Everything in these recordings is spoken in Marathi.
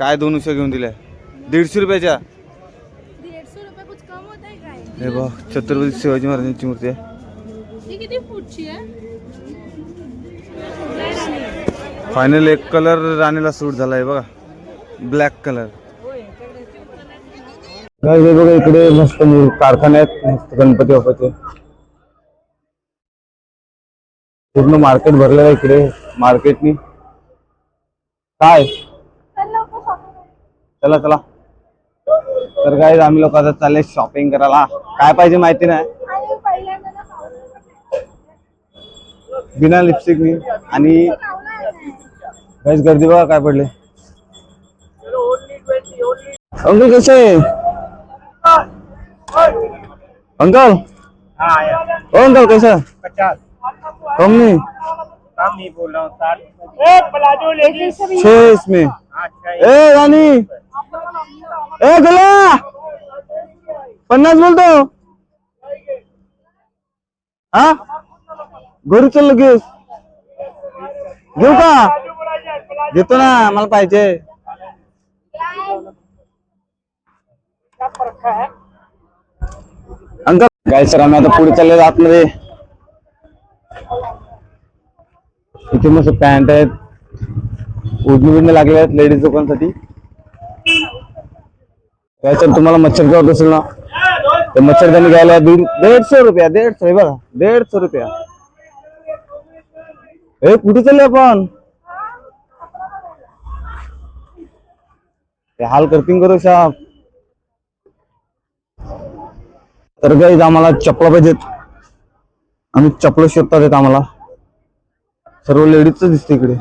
काय दोन उशा घेऊन दिल्या? दीडशे रुपयाच्या? डेढ़ सौ रुपये कुछ कम होता है काय? हे बघ छत्रपती शिवाजी महाराजांची मूर्ती आहे. ही किती फूटची आहे? फायनल एक कलर राणीला सूट झालाय बघा. ब्लॅक कलर काय बघा इकडे मस्त कारखाने आहेत मस्त गणपती बाप्पाचे. पूर्ण मार्केट भरलेलं आहे इकडे मार्केटनी काय? चला चला. तर काय आम्ही लोक आता चालले शॉपिंग करायला. काय पाहिजे माहिती नाही? बिना लिपस्टिकनी आणि काहीच गर्दी बघा काय पडले अंकल कसे आहे? अंकल? ओ अंकल कैसा? कम नहीं काम नहीं बोल रहा हूँ साठ प्लाजो लेगी छह इसमें। अच्छा ए रानी। ए गला। पन्नास बोलतो हा? घरी चल लगेच घेऊ का? घेतो ना मला पाहिजे। अंकल। काय सर आम्ही आता पुढे चालले आतमध्ये. इथे मस्त पॅन्ट आहेत. ओढणी बिडणी लागले आहेत लेडीज लोकांसाठी. काय सर तुम्हाला मच्छर करत असेल ना. ते मच्छरदानी घ्यायला दीड दीडशे रुपया दीडशे हे बघा दीडशे रुपया. हे कुठे चालले आपण? ते हाल करतील करू शाप तर काही आम्हाला चपला पाहिजेत. आम्ही चपल शोधतात आम्हाला. सर्व लेडीजच दिसते इकडे.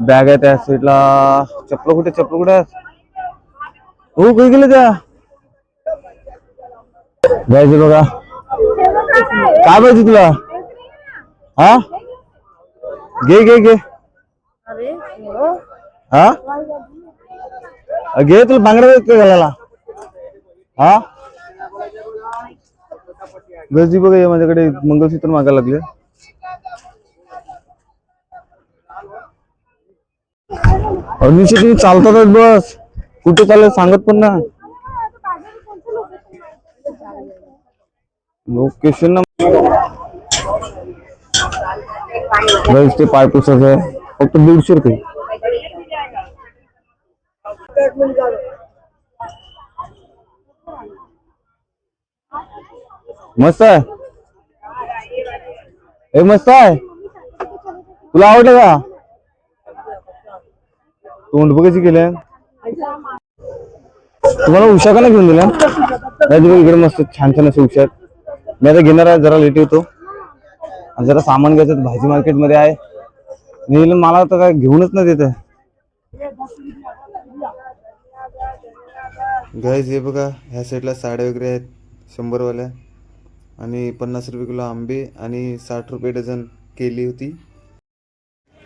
बॅग आहे त्या साईडला चपल कुठे चप्पल कुठे? हो काही गेले त्या. जायचे बघा. काय पाहिजे तुला? हा? घे घे घे. हा? घे तुला बांगड्या का घालायला हा? गर्दी बघा ये माझ्याकडे मंगळसूत्र मागायला लागले. अनिशे तुम्ही चालतातच बस. कुठे चालले सांगत पण ना लोकेशन ना गाईस ते पाय पुसत आहे. फक्त दीडशे रुपये. मस्त आहे. हे मस्त आहे. तुला आवडलं का? तोंड बघायची केले तुम्हाला उषा का नाही घेऊन दिल्या? नाही तुम्ही इकडे मस्त छान छान असे उषा मी आता घेणार आहे जरा लेट येतो. आणि जरा सामान घ्यायचं भाजी मार्केटमध्ये आहे. मी मला तर काय घेऊनच नाही देत गाईज हे बघा ह्या साईडला साड्या वगैरे आहेत शंभरवाल्या. आणि पन्नास रुपये किलो आंबे आणि साठ रुपये डझन केली होती.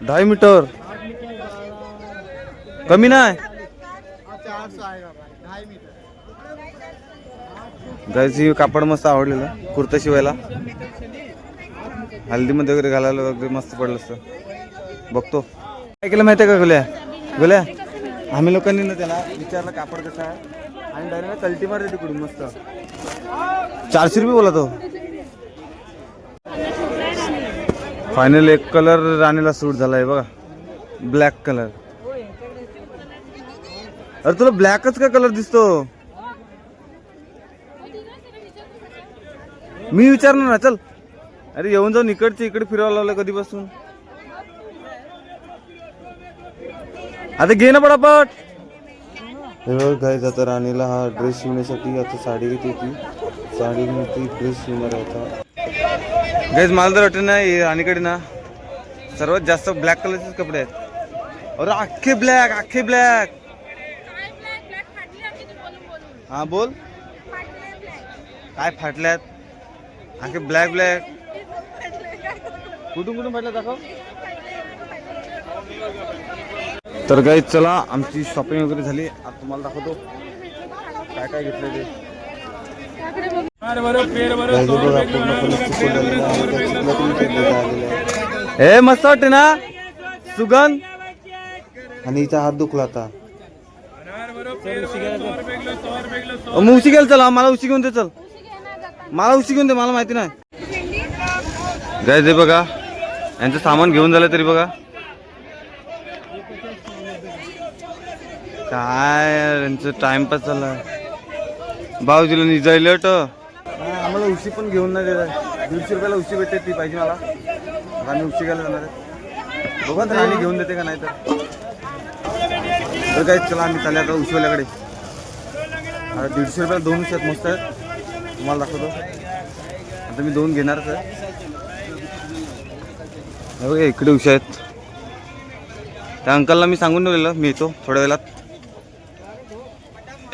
दहा मीटर. कमी नाही? गाईज कापड मस्त आवडलेलं. कुर्ता शिवायला. हल्दीमध्ये वगैरे घालायला वगैरे मस्त पडलं असतं. बघतो. काय केलं माहिती आहे का गुल्या? गुल्या आम्ही लोकांनी ना त्याला विचारलं कापड कसं आहे? आणि डायरेक्ट कल्टी मारली तिकडून मस्त. चारशे रुपये बोला तो. फायनल एक कलर राणीला सूट झाला आहे बघा. ब्लॅक कलर अरे तुला ब्लॅकच का कलर दिसतो? मी विचारणार ना चल. अरे येऊन जाऊन इकडचे इकडे फिरायला लावलं कधीपासून? आता घे ना पटापट. काय आता राणीला हा ड्रेस शिवण्यासाठी आता साडी घेतली होती. साडी घेतली ड्रेस शिवणार होता गाईज मला तर वाटतं ना हे राणीकडे ना सर्वात जास्त ब्लॅक कलरचेच कपडे आहेत. अरे अख्खे ब्लॅक अख्खे ब्लॅक हा बोल. काय फाटल्यात? अख्खे ब्लॅक ब्लॅक कुठून कुठून फाटल्या दाखव. तर काही चला आमची शॉपिंग वगैरे झाली. आता तुम्हाला दाखवतो. काय काय घेतलं ते. ए मस्त वाटते ना? सुगंध. आणि हिचा हात दुखला आता. मग उशी घ्यायला चला मला उशी घेऊन दे चल. मला उशी घेऊन दे मला माहिती नाही. गाय दे बघा यांचं सामान घेऊन झालं तरी बघा. काय यार, यांचं टाइमपास चालला भाऊजीला निजायलट आम्हाला उशी पण घेऊन नाही देत दीडशे रुपयाला उशी भेटते ती पाहिजे मला. आता आम्ही उशी घ्यायला जाणार आहे. बघा तर राणी घेऊन देते का नाही तर. तर काय चला आम्ही चालले आता उशिवल्याकडे. आता दीडशे रुपयाला दोन उशी आहेत मस्त आहेत. तुम्हाला दाखवतो. आता मी दोन घेणारच आहे बघा इकडे उशा आहेत. त्या अंकलला मी सांगून ठेवलेलं मी येतो थोड्या वेळात.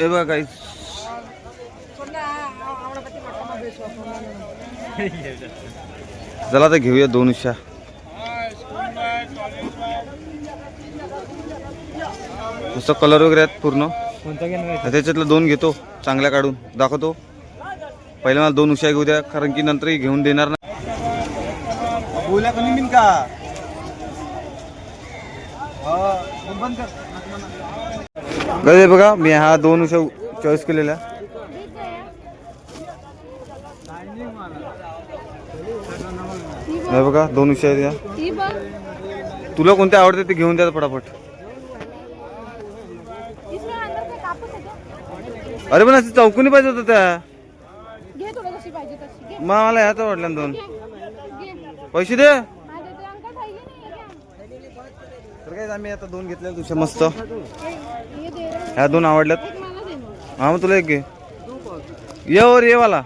हे बघा काही चला तर घेऊया दोन उशा. नुसतं कलर वगैरे आहेत पूर्ण. कोणता घेणार आता त्याच्यातलं दोन घेतो चांगल्या काढून. दाखवतो. पहिले मला दोन उशा घेऊ द्या कारण की नंतर घेऊन देणार नाही. बोल्या कमी का? गजे बघा मी हा दोन उशा चॉईस केलेल्या हे बघा दोन उशा आहेत या बघ. तुला कोणते आवडते ते घेऊन द्या पटापट इसमें अंदर से कापूस है क्या अरे पण असं चौकोनी पाहिजे होतं त्या. घे तुला जशी पाहिजे तशी घे. मग मला ह्याच वाटल्या दोन. घे पैसे दे. हा देते नाही तर काय आम्ही आता दोन घेतल्या तुझ्या मस्त. दे. ह्या दोन आवडल्यात. एक मला दे ना हा मग तुला एक घे. ये ये वाला.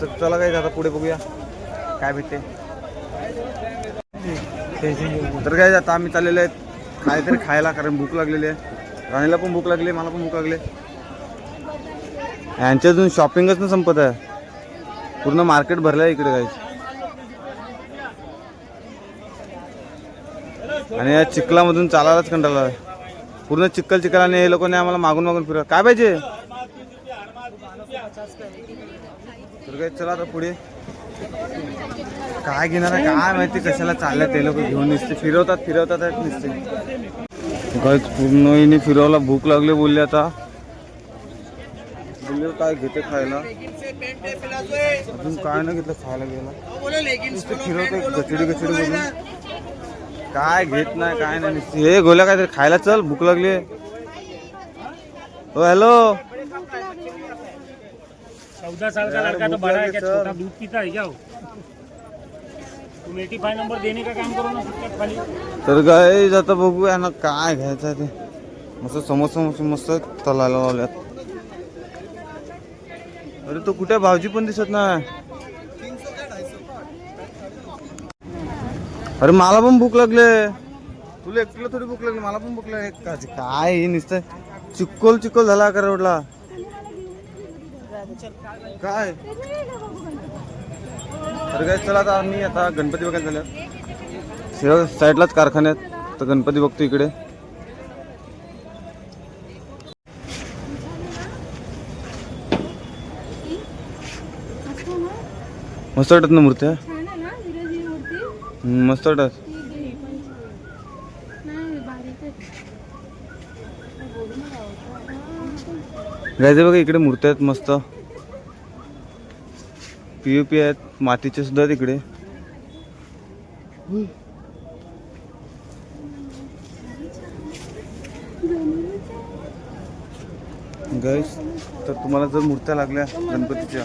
तर चला काय आता पुढे बघूया. काय भेटते. तर काय आता आम्ही चाललेले आहेत. काहीतरी खायला कारण भूक लागलेली आहे. राणीला पण भूक लागली मला पण भूक लागली. यांच्या अजून शॉपिंगच ना संपत आहे. पूर्ण मार्केट भरलं आहे इकडे काही आणि या चिखलामधून चालायलाच कंटाळा पूर्ण चिखल चिखल आणि हे लोकांनी आम्हाला मागून मागून फिरवा काय पाहिजे? तर काय चला आता पुढे. काय घेणार आहे काय माहिती कशाला चालल्या ते लोक घेऊन निसते. फिरवतात फिरवतात निसते. काय पूर्ण हिने फिरवला भूक लागली बोलली आता. बोलले काय घेते खायला? अजून काय नाही घेतलं खायला गेला. नुसते फिरवते गचडी गचडी बोलून. काय घेत नाही काय नाही नुसती. हे गोल्या काय खायला चल भूक लागली हो हॅलो. चौदह साल का लड़का तो बड़ा है क्या छोटा दूध पीता है क्या वो? एटी फाइव नंबर का काम ना खाली? तर काय आता बघूया ना काय घ्यायचं आहे ते. मस्त समोसा मस्त तलायला लावल्यात. अरे तो कुठे भावजी पण दिसत नाही. अरे मला पण भूक लागले. तुला एकटीला थोडी भूक लागली मला पण भूक लागली. काय काय हे नुसतं चिक्कोल चिक्कोल झाला का रोडला. काय? तर काय चला आता आम्ही आता गणपती बघायला झाल्या सेवा साईडलाच कारखान्यात तर गणपती बघतो इकडे. मस्त वाटत ना मूर्त्या मस्त वाटत. आहे गायचे बघा इकडे मूर्त्या आहेत मस्त. पी आहेत मातीचे सुद्धा तिकडे. गैस तर तुम्हाला जर मूर्त्या लागल्या गणपतीच्या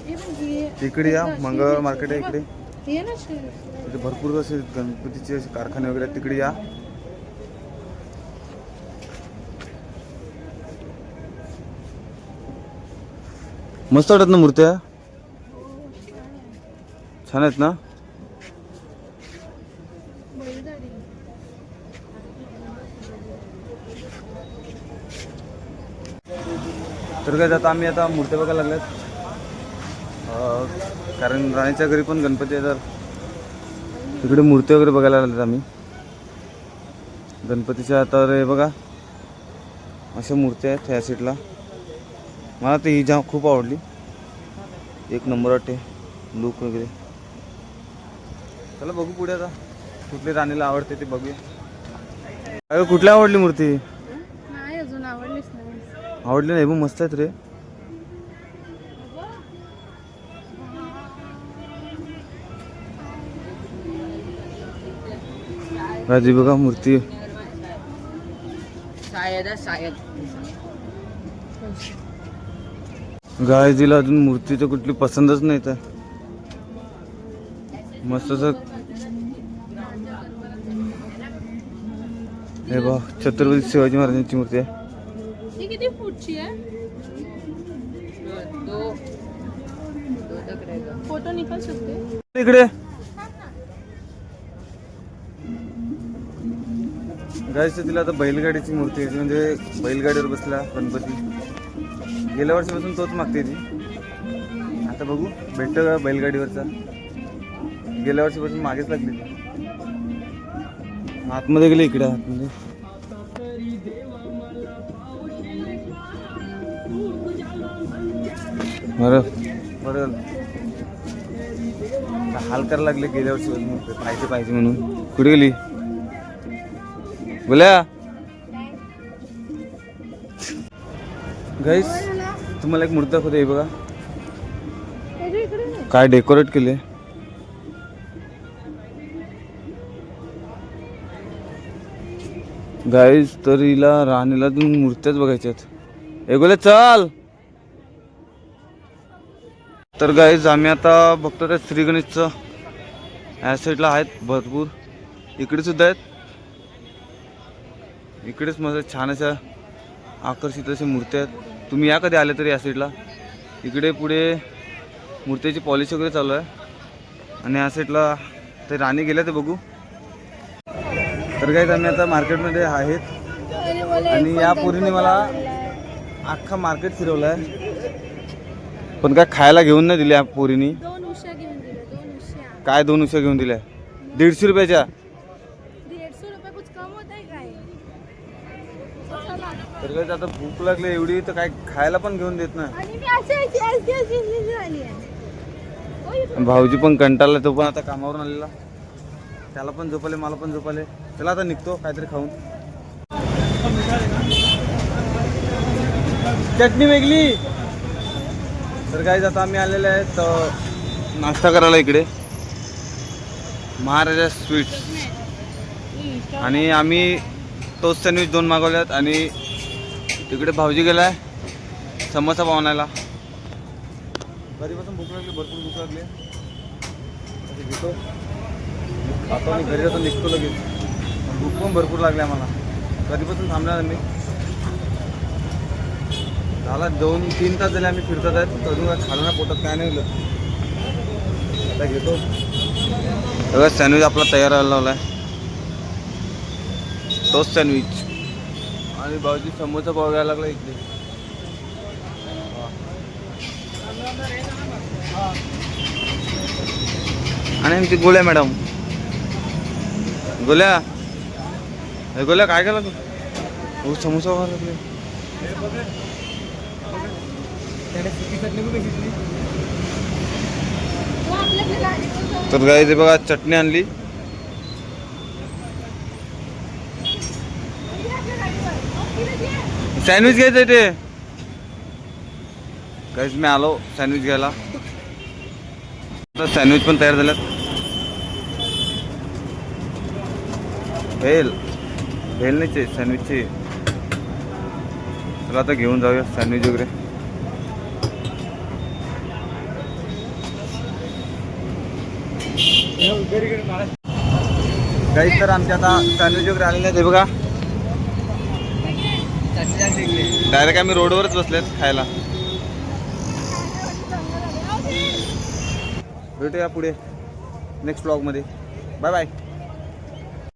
इकडे या मंगळवार मार्केट आहे इकडे. तिथे भरपूर असे गणपतीचे असे कारखाने वगैरे आहेत तिकडे या. मस्त वाटत ना मूर्त्या? छान आहेत ना? तर काय आता आम्ही आता मूर्त्या बघायला लागल्यात. कारण राणीच्या घरी पण गणपती आहे तर तिकडे मूर्ती वगैरे बघायला लागल्यात आम्ही. गणपतीच्या तर हे बघा. अशा मूर्त्या आहेत ह्या सीटला. मला तर ही जा खूप आवडली. एक नंबर वाटते लुक वगैरे. चला बघू पुढे आता. कुठली राणीला आवडते ते बघूया. अगं कुठली आवडली मूर्ती? नाही अजून आवडलीच नाही. आवडली नाही पण मस्त आहेत रे. राजी बघा मूर्ती. गाय दिला अजून मूर्ती तर कुठली पसंतच नाही तर. मस्त हे बघ छत्रपती शिवाजी महाराजांची मूर्ती आहे. ही किती फूटची आहे? फोटो निकाल शकते? इकडे. गायचं तिला आता बैलगाडीची मूर्ती आहे. म्हणजे बैलगाडीवर बसला गणपती. गेल्या वर्षीपासून तोच मागते ती. आता बघू भेटतो का बैलगाडीवरचा? गेल्या वर्षीपासून मागेच लागली. आतमध्ये गेले इकडे आतमध्ये. बरं. बरं हाल करायला लागले गेल्या वर्षी पाहिजे पाहिजे म्हणून. कुठे गेली? बोल्या गाईस तुम्हाला एक मूर्ती दाखवते हे बघा. काय डेकोरेट केले गाईज तर हिला राणीला दोन मूर्त्याच बघायच्यात. हे बोले चल! तर गाईज आम्ही आता बघतो त्या श्री गणेशचं. या साईडला आहेत भरपूर. इकडे सुद्धा आहेत. इकडेच मस्त छान अशा आकर्षित अशा मूर्त्या आहेत. तुम्ही या कधी आले तरी या साईडला इकडे पुढे मूर्त्याची पॉलिश वगैरे चालू आहे. आणि या साईडला ते राणी गेल्या ते बघू. तर गाईज आम्ही आता मार्केटमध्ये आहेत. आणि या पोरीने मला अख्खा मार्केट फिरवलं आहे पण काय खायला घेऊन नाही दिल्या पोरीनी काय दोन उशा घेऊन दिल्या? दीडशे रुपयाच्या? तर काय आता भूक लागली एवढी तर काय खायला पण घेऊन देत नाही. भाऊजी पण कंटाळला तो पण आता कामावरून आलेला. त्याला पण झोपले मला पण झोपले. त्याला आता निघतो काहीतरी खाऊन. चटणी वेगळी. तर काहीच आता आम्ही आलेले आहेत नाश्ता करायला इकडे. महाराजा स्वीट्स. आणि आम्ही तोच सँडविच दोन मागवल्यात आणि तिकडे भाऊजी गेला आहे समोसा बनवायला. घरीपासून भूक लागली भरपूर भूक लागली. घेतो आता मी घरी जातो निघतो लगेच. भूक पण भरपूर लागल्या आम्हाला. कधीपासून थांबणार मी? झाला दोन तीन तास झाले आम्ही फिरतात आहेत. अजून काय ना पोटात काय नाही आता घेतो. सगळं सँडविच आपला तयार व्हायला लावला आहे तोच सँडविच आणि भाऊजी समोसा पाव घ्यायला लागला इकडे. आणि आमची गोळ्या मॅडम गोल्या. अरे गोल्या काय केलं तू? हो समोसा व्हायला लागले. तर गाई ते बघा चटणी आणली. सँडविच घ्यायचं ते. काहीच मी आलो सँडविच घ्यायला. सँडविच पण तयार झाल्यात. भेल. भेल नाहीचे सँडविचचे चला आता घेऊन जाऊया सँडविच वगैरे. काही तर आमच्या आता सँडविच वगैरे आलेले नाही बघा. डायरेक्ट आम्ही रोडवरच बसलेत खायला. भेटूया पुढे. नेक्स्ट ब्लॉगमध्ये बाय बाय